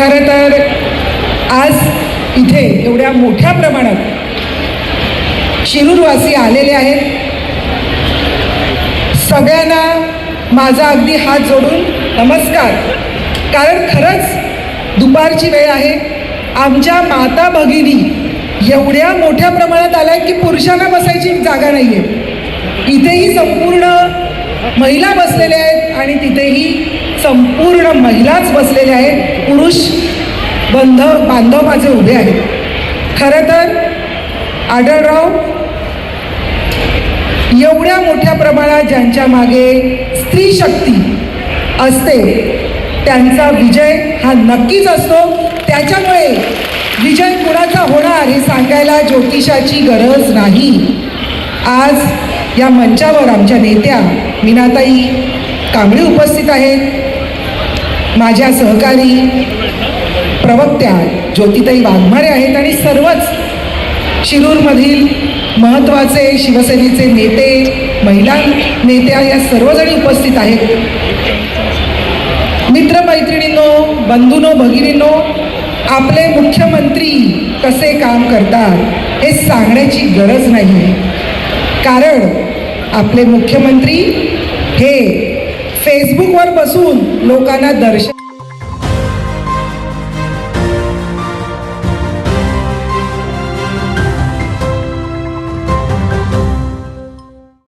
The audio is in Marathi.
खरं तर आज इथे एवढ्या मोठ्या प्रमाणात शिरूरवासी आलेले आहेत. सगळ्यांना माझा अगदी हात जोडून नमस्कार. कारण खरंच दुपारची वेळ आहे. आमच्या माता भगिनी एवढ्या मोठ्या प्रमाणात आल्या की पुरुषांना बसायची जागा नाही आहे इथेही संपूर्ण महिला बसलेल्या आहेत आणि तिथेही संपूर्ण महिलाच बसलेल्या आहेत. बंधव बंध बांधव माझे उभे आहेत. खरं तर आढळराव एवढ्या मोठ्या प्रमाणात ज्यांच्या मागे स्त्री शक्ती असते त्यांचा विजय हा नक्कीच असतो. त्याच्यामुळे विजय कुणाचा होणार हे सांगायला ज्योतिषाची गरज नाही. आज या मंचावर आमच्या नेत्या मीनाताई कांबळे उपस्थित आहेत. माझ्या सहकारी प्रवक्त्या ज्योतिताई वाघमारे आहेत आणि सर्वच शिरूरमधील महत्त्वाचे शिवसेनेचे नेते महिला नेत्या या सर्वजणी उपस्थित आहेत. मित्रमैत्रिणींनो बंधूनो भगिनींनो आपले मुख्यमंत्री कसे काम करतात हे सांगण्याची गरज नाही. कारण आपले मुख्यमंत्री हे फेसबुकवर बसून लोकांना दर्शन